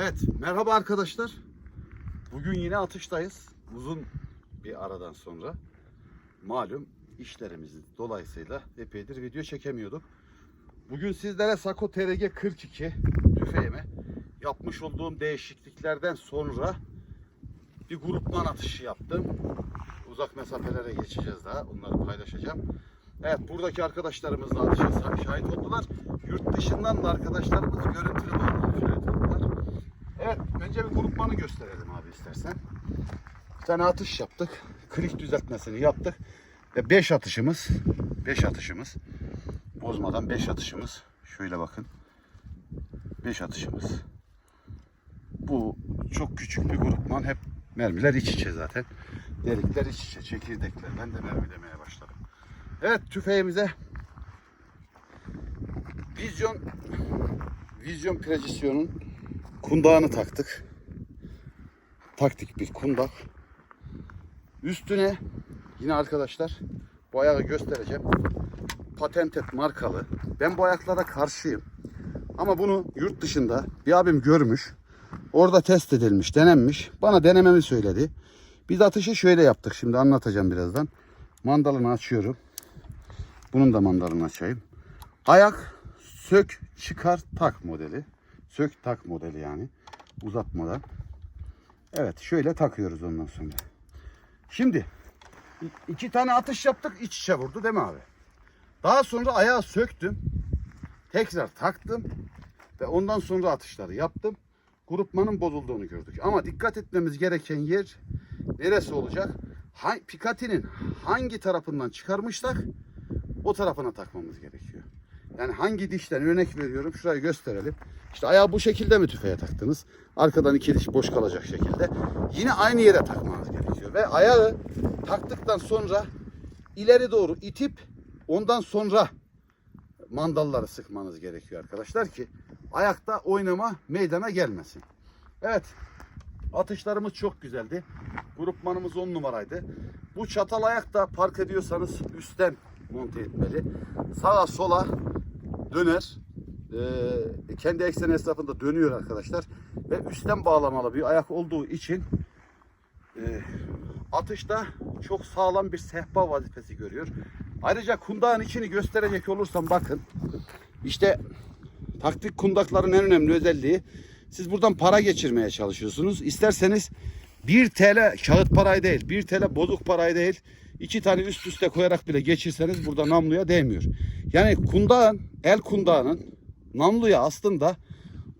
Evet, merhaba arkadaşlar. Bugün yine atıştayız. Uzun bir aradan sonra. Malum işlerimiz dolayısıyla epeydir video çekemiyorduk. Bugün sizlere Sako TRG 42 tüfeğime yapmış olduğum değişikliklerden sonra bir grupman atışı yaptım. Uzak mesafelere geçeceğiz daha. Onları paylaşacağım. Evet buradaki arkadaşlarımızla atışa şahit oldular. Yurt dışından da arkadaşlarımız görüntülü oldular. Evet önce bir grupmanı gösterelim abi istersen. Bir tane atış yaptık. Klik düzeltmesini yaptık. Ve 5 atışımız 5 atışımız bozmadan 5 atışımız şöyle bakın 5 atışımız bu çok küçük bir grupman hep mermiler iç içe zaten delikler iç içe çekirdeklerden de mermi demeye başladım evet tüfeğimize vizyon vizyon precizyonun kundağını taktık taktik bir kundak üstüne yine arkadaşlar bu ayağı göstereceğim patentet markalı. Ben bu ayaklara karşıyım. Ama bunu yurt dışında bir abim görmüş. Orada test edilmiş, denenmiş. Bana denememi söyledi. Biz atışı şöyle yaptık. Şimdi anlatacağım birazdan. Mandalını açıyorum. Bunun da mandalını açayım. Ayak sök çıkar tak modeli. Sök tak modeli yani. Uzatmadan. Evet şöyle takıyoruz ondan sonra. Şimdi iki tane atış yaptık iç içe vurdu değil mi abi? Daha sonra ayağı söktüm. Tekrar taktım. Ve ondan sonra atışları yaptım. Grupmanın bozulduğunu gördük. Ama dikkat etmemiz gereken yer neresi olacak? Ha, Pikati'nin hangi tarafından çıkarmışsak o tarafına takmamız gerekiyor. Yani hangi dişten örnek veriyorum şurayı gösterelim. İşte ayağı bu şekilde mi tüfeğe taktınız? Arkadan iki diş boş kalacak şekilde. Yine aynı yere takmanız gerekiyor. Ve ayağı taktıktan sonra ileri doğru itip ondan sonra mandalları sıkmanız gerekiyor arkadaşlar ki ayakta oynama meydana gelmesin. Evet atışlarımız çok güzeldi. Grupmanımız 10 numaraydı. Bu çatal ayakta park ediyorsanız üstten monte etmeli. Sağa sola döner. Ee, kendi ekseni etrafında dönüyor arkadaşlar. Ve üstten bağlamalı bir ayak olduğu için e, atışta çok sağlam bir sehpa vazifesi görüyor. Ayrıca kundağın içini gösterecek olursam bakın. İşte taktik kundakların en önemli özelliği siz buradan para geçirmeye çalışıyorsunuz. İsterseniz 1 TL kağıt parayı değil, 1 TL bozuk parayı değil, iki tane üst üste koyarak bile geçirseniz burada namluya değmiyor. Yani kundağın, el kundağının namluya aslında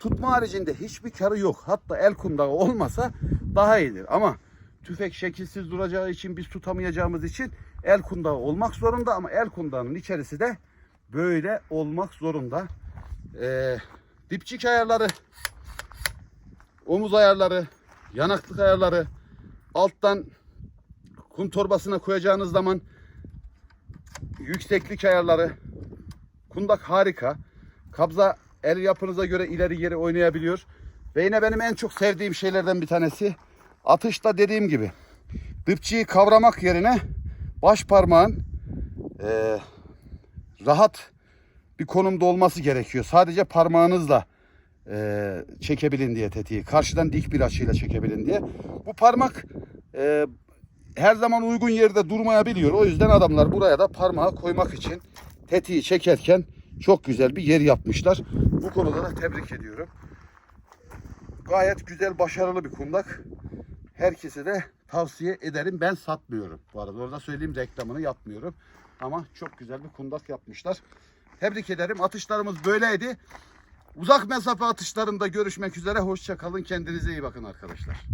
tutma haricinde hiçbir karı yok. Hatta el kundağı olmasa daha iyidir. Ama tüfek şekilsiz duracağı için biz tutamayacağımız için el kundağı olmak zorunda ama el kundağının içerisi de böyle olmak zorunda. Ee, dipçik ayarları, omuz ayarları, yanaklık ayarları, alttan kum torbasına koyacağınız zaman yükseklik ayarları, kundak harika. Kabza el yapınıza göre ileri geri oynayabiliyor. Ve yine benim en çok sevdiğim şeylerden bir tanesi atışta dediğim gibi dıpçıyı kavramak yerine baş parmağın eee, rahat bir konumda olması gerekiyor. Sadece parmağınızla eee, çekebilin diye tetiği. Karşıdan dik bir açıyla çekebilin diye. Bu parmak eee, her zaman uygun yerde durmayabiliyor. O yüzden adamlar buraya da parmağı koymak için tetiği çekerken çok güzel bir yer yapmışlar. Bu konuda da tebrik ediyorum. Gayet güzel, başarılı bir kundak. Herkese de tavsiye ederim. Ben satmıyorum. Bu arada orada söyleyeyim reklamını yapmıyorum. Ama çok güzel bir kundak yapmışlar. Tebrik ederim. Atışlarımız böyleydi. Uzak mesafe atışlarında görüşmek üzere. Hoşça kalın. Kendinize iyi bakın arkadaşlar.